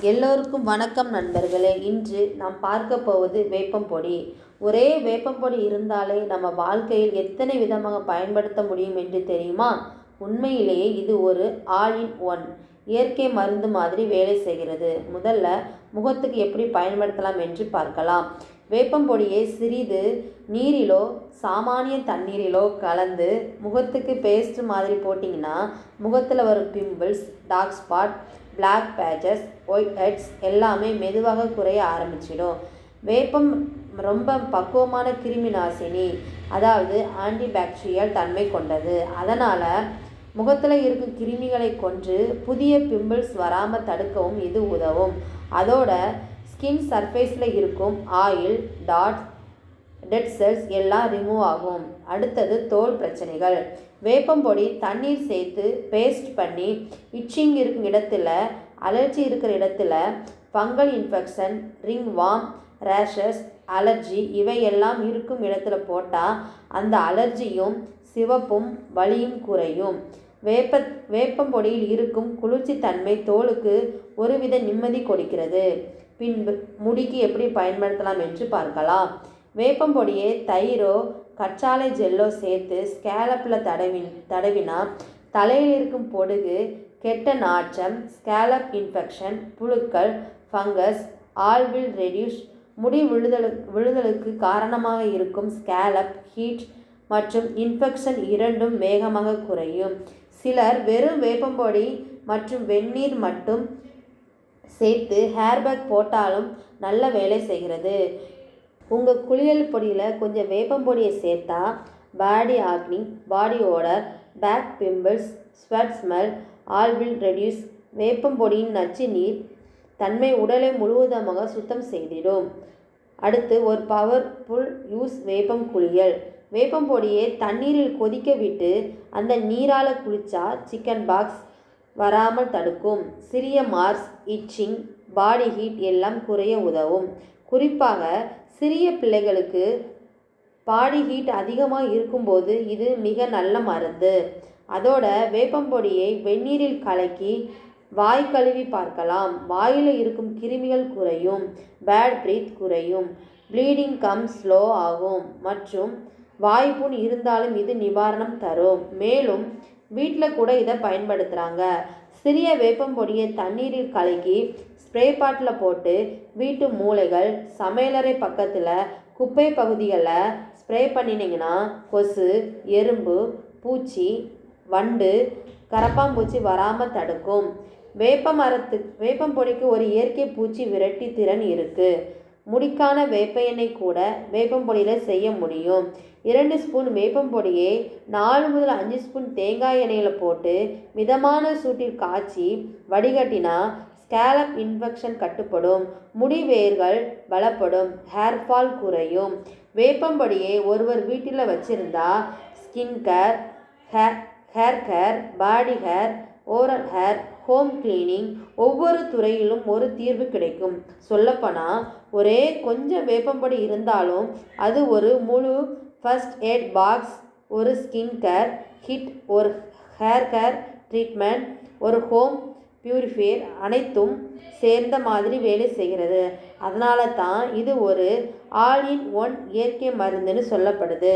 எல்லோருக்கும் வணக்கம் நண்பர்களே. இன்று நாம் பார்க்க போவது வேப்பம்பொடி ஒரே வேப்பம்பொடி இருந்தாலே நம்ம வாழ்க்கையில் எத்தனை விதமாக பயன்படுத்த முடியும் என்று தெரியுமா? உண்மையிலேயே இது ஒரு ஆல் இன் ஒன். இயற்கை மருந்து மாதிரி வேலை செய்கிறது. முதல்ல முகத்துக்கு எப்படி பயன்படுத்தலாம் என்று பார்க்கலாம். வேப்பம்பொடியை சிறிது நீரிலோ சாமானிய தண்ணீரிலோ கலந்து முகத்துக்கு பேஸ்ட் மாதிரி போட்டிங்கன்னா முகத்தில் வரும் pimples dark spot black patches whiteheads எல்லாமே மெதுவாக குறைய ஆரம்பிச்சிடும். வேப்பம் ரொம்ப பக்குவமான கிருமி நாசினி அதாவது ஆன்டிபாக்டீரியல் தன்மை கொண்டது. அதனால் முகத்தில் இருக்கும் கிருமிகளை கொன்று புதிய பிம்பிள்ஸ் வராமல் தடுக்கவும் இது உதவும். அதோட ஸ்கின் சர்ஃபேஸில் இருக்கும் ஆயில் டாட்ஸ் டெட் செல்ஸ் எல்லாம் ரிமூவ் ஆகும். அடுத்தது தோல் பிரச்சனைகள். வேப்பம்பொடி தண்ணீர் சேர்த்து பேஸ்ட் பண்ணி இச்சிங் இருக்கும் இடத்துல அலர்ஜி இருக்கிற இடத்துல ஃபங்கல் இன்ஃபெக்ஷன் ரிங் வாம் ரேஷஸ் அலர்ஜி இவையெல்லாம் இருக்கும் இடத்துல போட்டால் அந்த அலர்ஜியும் சிவப்பும் வலியும் குறையும். வேப்ப வேப்பம்பொடியில் இருக்கும் குளிர்ச்சி தன்மை தோலுக்கு ஒருவித நிம்மதி கொடுக்கிறது. பின்பு முடிக்கு எப்படி பயன்படுத்தலாம் என்று பார்க்கலாம். வேப்பம்பொடியை தயிரோ கற்றாழை ஜெல்லோ சேர்த்து ஸ்கேலப்பில் தடவி தடவினா தலையில் இருக்கும் பொடுகு கெட்ட நாற்றம் ஸ்கேலப் இன்ஃபெக்ஷன் புழுக்கள் ஃபங்கஸ் ஆல் வில் ரெடியூஸ் முடி விழுதலு விழுதலுக்கு காரணமாக இருக்கும் ஸ்கேலப் ஹீட் மற்றும் இன்ஃபெக்ஷன் இரண்டும் வேகமாக குறையும். சிலர் வெறும் வேப்பம்பொடி மற்றும் வெந்நீர் மட்டும் சேர்த்து ஹேர்பேக் போட்டாலும் நல்ல வேலை செய்கிறது. உங்கள் குளியல் பொடியில் கொஞ்சம் வேப்பம்பொடியை சேர்த்தா body acne body odour back pimples sweat smell all will reduce வேப்பம்பொடியின் நச்சு நீர் தன்மை உடலை முழுவதுமாக சுத்தம் செய்திடும். அடுத்து ஒரு பவர்ஃபுல் யூஸ் வேப்பம் குளியல். வேப்பம் பொடியை தண்ணீரில் கொதிக்க விட்டு அந்த நீரால் குளித்தா சிக்கன் பாக்ஸ் வராமல் தடுக்கும். சிறிய மார்ஸ் இச்சிங் பாடி ஹீட் எல்லாம் குறைய உதவும். குறிப்பாக சிறிய பிள்ளைகளுக்கு பாடி ஹீட் அதிகமாக இருக்கும்போது இது மிக நல்ல மருந்து. அதோட வேப்பம்பொடியை வெந்நீரில் கலக்கி வாய் கழுவி பார்க்கலாம். வாயில் இருக்கும் கிருமிகள் குறையும். பேட் பிரீத் குறையும். ப்ளீடிங் கம் ஸ்லோ ஆகும். மற்றும் வாய்ப்புண் இருந்தாலும் இது நிவாரணம் தரும். மேலும் வீட்டில் கூட இதை பயன்படுத்துகிறாங்க சிறிய வேப்பம்பொடியை தண்ணீரில் கலக்கி ஸ்ப்ரே பாட்டில் போட்டு வீட்டு மூளைகள் சமையலறை பக்கத்தில் குப்பை பகுதிகளில் ஸ்ப்ரே பண்ணினீங்கன்னா கொசு எறும்பு பூச்சி வண்டு கரப்பாம்பூச்சி வராமல் தடுக்கும். வேப்ப மரத்து வேப்பம் பொடிக்கு ஒரு இயற்கை பூச்சி விரட்டி திறன் இருக்குது முடிக்கான வேப்ப எண்ணெய் கூட வேப்பம் பொடியில் செய்ய முடியும். இரண்டு ஸ்பூன் வேப்பம் பொடியை நாலு முதல் அஞ்சு ஸ்பூன் தேங்காய் எண்ணெயில் போட்டு மிதமான சூட்டில் காய்ச்சி வடிகட்டினா ஸ்கேலப் இன்ஃபெக்ஷன் கட்டுப்படும் முடி வேர்கள் பலப்படும் ஹேர் ஃபால் குறையும். வேப்பம்படியை ஒருவர் வீட்டில் வச்சிருந்தா skin care hair hair care body hair oral hair home cleaning ஒவ்வொரு துறையிலும் ஒரு தீர்வு கிடைக்கும். சொல்லப்போனால் ஒரே கொஞ்சம் வேப்பம்படி இருந்தாலும் அது ஒரு முழு ஃபஸ்ட் எய்ட் பாக்ஸ் ஒரு ஸ்கின் கேர் ஹிட் ஒரு ஹேர் கேர் ட்ரீட்மெண்ட் ஒரு ஹோம் பியூரிஃபையர் அனைத்தும் சேர்ந்த மாதிரி வேலை செய்கிறது. அதனால தான் இது ஒரு ஆல் இன் ஒன் இயற்கை மருந்துன்னு சொல்லப்படுது.